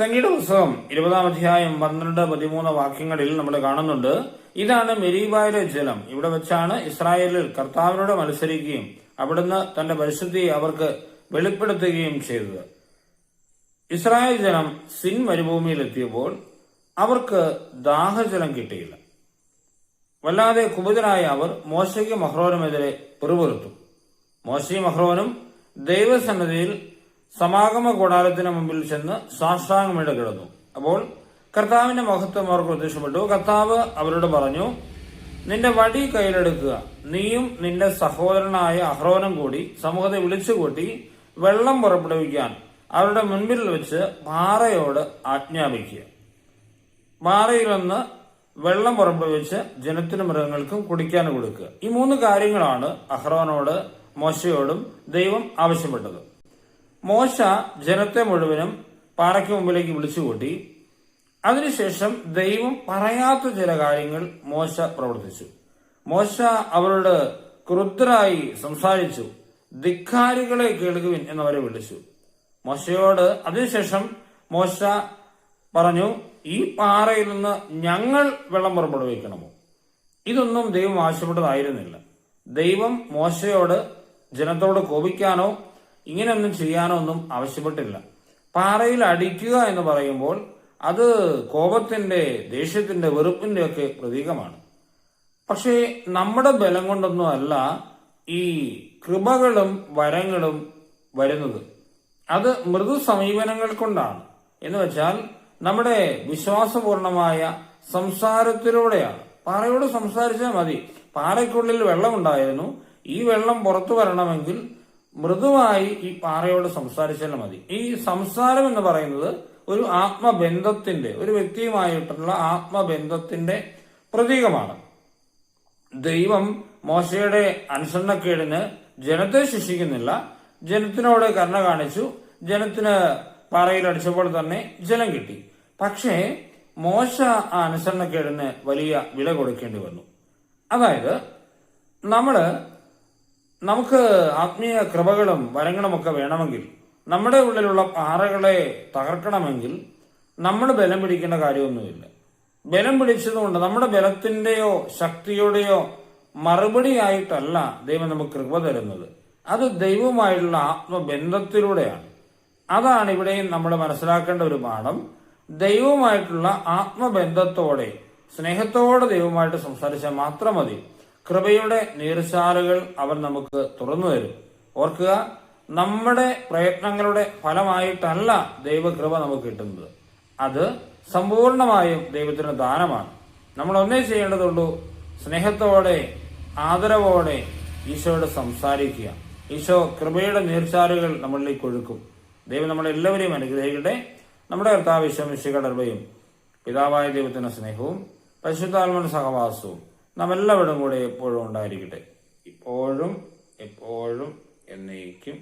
സംഗീത പുസ്തകം ഇരുപതാം അധ്യായം പന്ത്രണ്ട് പതിമൂന്ന് വാക്യങ്ങളിൽ നമ്മൾ കാണുന്നുണ്ട്. ഇതാണ് മെരീബായിലെ ജലം. ഇവിടെ വെച്ചാണ് ഇസ്രായേലിൽ കർത്താവിനോട് മത്സരിക്കുകയും അവിടുന്ന് തന്റെ പരിശുദ്ധി അവർക്ക് വെളിപ്പെടുത്തുകയും ചെയ്തത്. ഇസ്രായേൽ ജനം സിൻ മരുഭൂമിയിൽ എത്തിയപ്പോൾ അവർക്ക് ദാഹജലം കിട്ടിയില്ല. വല്ലാതെ കുപിതരായ അവർ മോശയ്ക്ക് മഹ്റോനുമെതിരെ പിറുപിറുത്തു. മോശയും മഹ്റോനും ദൈവസന്നദ്ധിയിൽ സമാഗമ കൂടാരത്തിന് മുമ്പിൽ ചെന്ന് സാഷ്ടാംഗമിട കിടന്നു. അപ്പോൾ കർത്താവിന്റെ മഹത്വം അവർ പ്രത്യക്ഷപ്പെട്ടു കർത്താവ് അവരോട് പറഞ്ഞു നിന്റെ വടി കയ്യിലെടുക്കുക. നീയും നിന്റെ സഹോദരനായ അഹ്റോനും കൂടി സമൂഹത്തെ വിളിച്ചുകൂട്ടി വെള്ളം പുറപ്പെടുവിക്കാൻ അവരുടെ മുൻപിൽ വെച്ച് പാറയോട് ആജ്ഞാപിക്കുക. പാറയിൽ നിന്ന് വെള്ളം പുറപ്പെടുവിച്ച് ജനത്തിനും മൃഗങ്ങൾക്കും കുടിക്കാൻ കൊടുക്കുക. ഈ മൂന്ന് കാര്യങ്ങളാണ് അഹ്റോനോട് മോശയോടും ദൈവം ആവശ്യപ്പെട്ടത്. മോശ ജനത്തെ മുഴുവനും പാറയ്ക്ക് മുമ്പിലേക്ക് വിളിച്ചുകൂട്ടി. അതിനുശേഷം ദൈവം പറയാത്ത ചില കാര്യങ്ങൾ മോശ പ്രവർത്തിച്ചു. മോശ അവരോട് ക്രുദ്ധരായി സംസാരിച്ചു. ധിക്കാരികളെ കേൾക്കുവിൻ എന്നവരെ വിളിച്ചു. മോശയോട് അതിനുശേഷം മോശ പറഞ്ഞു ഈ പാറയിൽ നിന്ന് ഞങ്ങൾ വെള്ളം പുറപ്പെടുവിക്കണമോ? ഇതൊന്നും ദൈവം ആവശ്യപ്പെട്ടതായിരുന്നില്ല. ദൈവം മോശയോട് ജനത്തോട് കോപിക്കാനോ ഇങ്ങനെയൊന്നും ചെയ്യാനൊന്നും ആവശ്യപ്പെട്ടില്ല. പാറയിൽ അടിക്കുക എന്ന് പറയുമ്പോൾ അത് കോപത്തിന്റെ ദേഷ്യത്തിന്റെ വെറുപ്പിന്റെ ഒക്കെ പ്രതീകമാണ്. പക്ഷേ നമ്മുടെ ബലം കൊണ്ടൊന്നുമല്ല ഈ കൃപകളും വരങ്ങളും വരുന്നത്. അത് മൃദു സമീപനങ്ങൾ കൊണ്ടാണ്. എന്ന് വെച്ചാൽ നമ്മുടെ വിശ്വാസപൂർണമായ സംസാരത്തിലൂടെയാണ്. പാറയോട് സംസാരിച്ചാൽ മതി. പാറയ്ക്കുള്ളിൽ വെള്ളമുണ്ടായിരുന്നു. ഈ വെള്ളം പുറത്തു വരണമെങ്കിൽ മൃദുവായി ഈ പാറയോട് സംസാരിച്ചാൽ മതി. ഈ സംസാരം എന്ന് പറയുന്നത് ഒരു ആത്മബന്ധത്തിന്റെ ഒരു വ്യക്തിയുമായിട്ടുള്ള ആത്മബന്ധത്തിന്റെ പ്രതീകമാണ്. ദൈവം മോശയുടെ അനുസരണക്കേടിന് ജനത്തെ ശിക്ഷിക്കുന്നില്ല. ജനത്തിനോട് കരുണ കാണിച്ചു. ജനത്തിന് പാറയിൽ അടിച്ചപ്പോൾ തന്നെ ജലം കിട്ടി. പക്ഷേ മോശ ആ അനുസരണക്കേടിന് വലിയ വില കൊടുക്കേണ്ടി വന്നു. അതായത് നമ്മൾ നമുക്ക് ആത്മീയ കൃപകളും വരങ്ങളുമൊക്കെ വേണമെങ്കിൽ നമ്മുടെ ഉള്ളിലുള്ള പാറകളെ തകർക്കണമെങ്കിൽ നമ്മൾ ബലം പിടിക്കേണ്ട കാര്യമൊന്നുമില്ല. ബലം പിടിച്ചതുകൊണ്ട് നമ്മുടെ ബലത്തിന്റെയോ ശക്തിയുടെയോ മറുപടിയായിട്ടല്ല ദൈവം നമുക്ക് കൃപ തരുന്നത്. അത് ദൈവവുമായിട്ടുള്ള ആത്മബന്ധത്തിലൂടെയാണ്. അതാണ് ഇവിടെയും നമ്മൾ മനസ്സിലാക്കേണ്ട ഒരു പാഠം. ദൈവവുമായിട്ടുള്ള ആത്മബന്ധത്തോടെ സ്നേഹത്തോടെ ദൈവവുമായിട്ട് സംസാരിച്ചാൽ മാത്രം മതി. കൃപയുടെ നീർച്ചാലുകൾ അവൻ നമുക്ക് തുറന്നു തരും. ഓർക്കുക നമ്മുടെ പ്രയത്നങ്ങളുടെ ഫലമായിട്ടല്ല ദൈവകൃപ നമുക്ക് കിട്ടുന്നത്. അത് സമ്പൂർണമായും ദൈവത്തിന് ദാനമാണ്. നമ്മൾ ഒന്നേ ചെയ്യേണ്ടതുള്ളൂ സ്നേഹത്തോടെ ആദരവോടെ ഈശോയോട് സംസാരിക്കുക. ഈശോ കൃപയുടെ നീർച്ചാലുകൾ നമ്മളിലേക്ക് ഒഴുക്കും. ദൈവം നമ്മളെല്ലാവരെയും അനുഗ്രഹിക്കട്ടെ. നമ്മുടെ കർത്താവ് വിശ്വകടർവയും പിതാവായ ദൈവത്തിന്റെ സ്നേഹവും പരിശുദ്ധാത്മന്റെ സഹവാസവും നാം കൂടെ എപ്പോഴും ഉണ്ടായിരിക്കട്ടെ. ഇപ്പോഴും എപ്പോഴും എന്നേക്കും